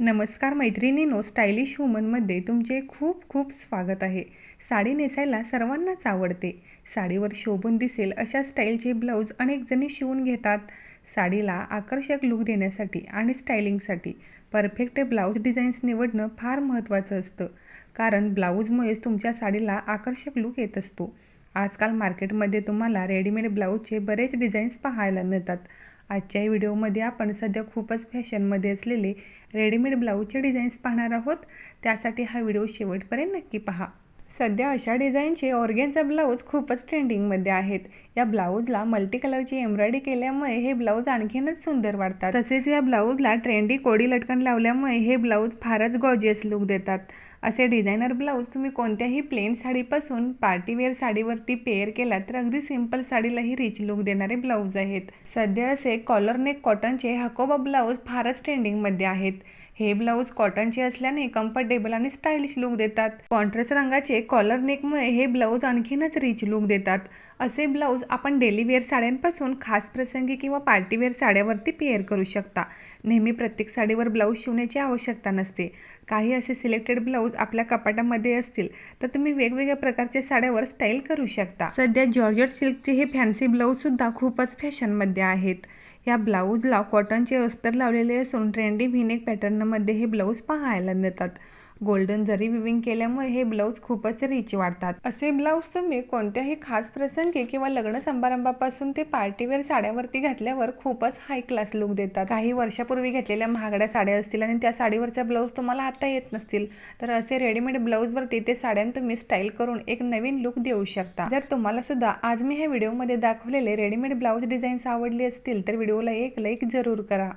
नमस्कार मैत्रिणीनो स्टायलिश वुमनमध्ये तुमचे खूप खूप स्वागत आहे. साडी नेसायला सर्वांनाच आवडते. साडीवर शोभून दिसेल अशा स्टाईलचे ब्लाऊज अनेकजणी शिवून घेतात. साडीला आकर्षक लूक देण्यासाठी आणि स्टायलिंगसाठी परफेक्ट ब्लाऊज डिझाईन्स निवडणं फार महत्त्वाचं असतं. कारण ब्लाऊजमुळेच तुमच्या साडीला आकर्षक लूक येत असतो. आजकाल मार्केटमध्ये तुम्हाला रेडीमेड ब्लाऊजचे बरेच डिझाईन्स पाहायला मिळतात. आजच्या व्हिडिओमध्ये आपण सध्या खूपच फॅशनमध्ये असलेले रेडीमेड ब्लाऊजचे डिझाईन्स पाहणार आहोत. त्यासाठी हा व्हिडिओ शेवटपर्यंत नक्की पहा. सध्या अशा डिझाईनचे ऑर्गेनचा ब्लाऊज खूपच ट्रेंडिंगमध्ये आहेत. या ब्लाऊजला मल्टी कलरची एम्ब्रॉयडरी केल्यामुळे हे ब्लाऊज आणखीनच सुंदर वाटतात तसेच या ब्लाऊजला ट्रेंडी कोडी लटकन लावल्यामुळे हे ब्लाऊज फारच गॉजियस लुक देतात. असे डिझायनर ब्लाऊज तुम्ही कोणत्याही प्लेन साडीपासून पार्टीवेअर साडीवरती पेअर केला तर अगदी सिंपल साडीलाही रिच लुक देणारे ब्लाऊज आहेत. सध्या असे कॉलर नेक कॉटनचे हकोबा ब्लाऊज फारच ट्रेंडिंगमध्ये आहेत. हे ब्लाऊज कॉटनचे असल्याने कम्फर्टेबल आणि स्टाईलिश लुक देतात. कॉन्ट्रास्ट रंगाचे कॉलर नेकमुळे हे ब्लाऊज आणखीनच रिच लुक देतात. असे ब्लाऊज आपण डेली वेअर साड्यांपासून खास प्रसंगी किंवा पार्टीवेअर साड्यावरती पेअर करू शकता. नेहमी प्रत्येक साडीवर ब्लाऊज शिवण्याची आवश्यकता नसते. काही असे सिलेक्टेड ब्लाऊज आपल्या कपाटामध्ये असतील तर तुम्ही वेगवेगळ्या प्रकारच्या साड्यावर स्टाईल करू शकता. सध्या जॉर्जट सिल्कचे हे फॅन्सी ब्लाऊजसुद्धा खूपच फॅशनमध्ये आहेत. या ब्लाऊजला कॉटनचे अस्तर लावलेले असून ट्रेंडी व्हिनेक पॅटर्नमध्ये हे ब्लाऊज पाहायला मिळतात. गोल्डन जरी विविंग केल्यामुळे हे ब्लाऊज खूपच रिच वाटतात असे ब्लाऊज तुम्ही कोणत्याही खास प्रसंगी किंवा लग्न समारंभापासून ते पार्टीवेअर साड्यावरती घातल्यावर खूपच हाय क्लास लुक देतात. काही वर्षापूर्वी घेतलेल्या महागड्या साड्या असतील आणि त्या साडीवरचा ब्लाऊज तुम्हाला आता येत नसतील तर असे रेडीमेड ब्लाऊजवरती ते साड्यां तुम्ही स्टाईल करून एक नवीन लुक देऊ शकता. जर तुम्हाला सुद्धा आज मी ह्या व्हिडिओमध्ये दाखवलेले रेडीमेड ब्लाऊज डिझाईन्स आवडले असतील तर व्हिडिओला एक लाईक जरूर करा.